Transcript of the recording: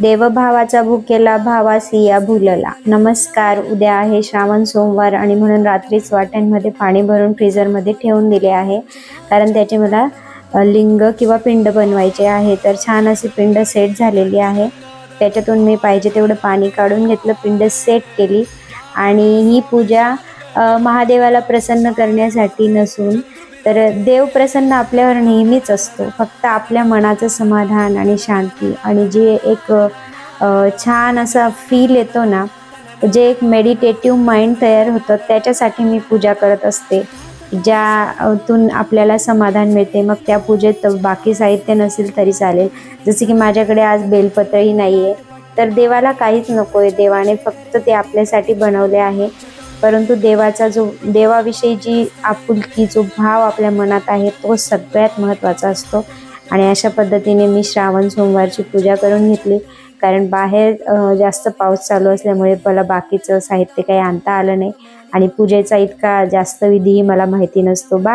देवभावाचा भुकेला भावासिया भुलला. नमस्कार उद्या आहे श्रावण सोमवार आणि म्हणून रात्रीच वाट्यांमध्ये पाणी भरून फ्रीझरमध्ये ठेवून दिले आहे. कारण त्याचे मला लिंग किंवा पिंड बनवायचे आहे. तर छान अशी पिंड सेट झालेली आहे. त्याच्यातून मी पाहिजे तेवढं पाणी काढून घेतलं पिंड सेट केली. आणि ही पूजा महादेवाला प्रसन्न करण्यासाठी नसून तर देव प्रसन्न आपल्यावर नेहमीच असतो. फक्त आपल्या मनाचं समाधान आणि शांती आणि जे एक छान असा फील येतो ना जे एक मेडिटेटिव्ह माइंड तयार होतं त्याच्यासाठी मी पूजा करत असते. ज्यातून आपल्याला समाधान मिळते. मग त्या पूजेत बाकी साहित्य नसेल तरी चालेल. जसे की माझ्याकडे आज बेलपत्रही नाही आहे तर देवाला काहीच नको आहे देवाने फक्त ते आपल्यासाठी बनवले आहे. परंतु देवाचा जो देवाविषयी जी आपुलकी जो भाव आपल्या मनात आहे तो सगळ्यात महत्त्वाचा असतो. आणि अशा पद्धतीने मी श्रावण सोमवारची पूजा करून घेतली. कारण बाहेर जास्त पाऊस चालू असल्यामुळे मला बाकीचं साहित्य काही आणता आलं नाही. आणि पूजेचा इतका जास्त विधीही मला माहिती नसतो. बा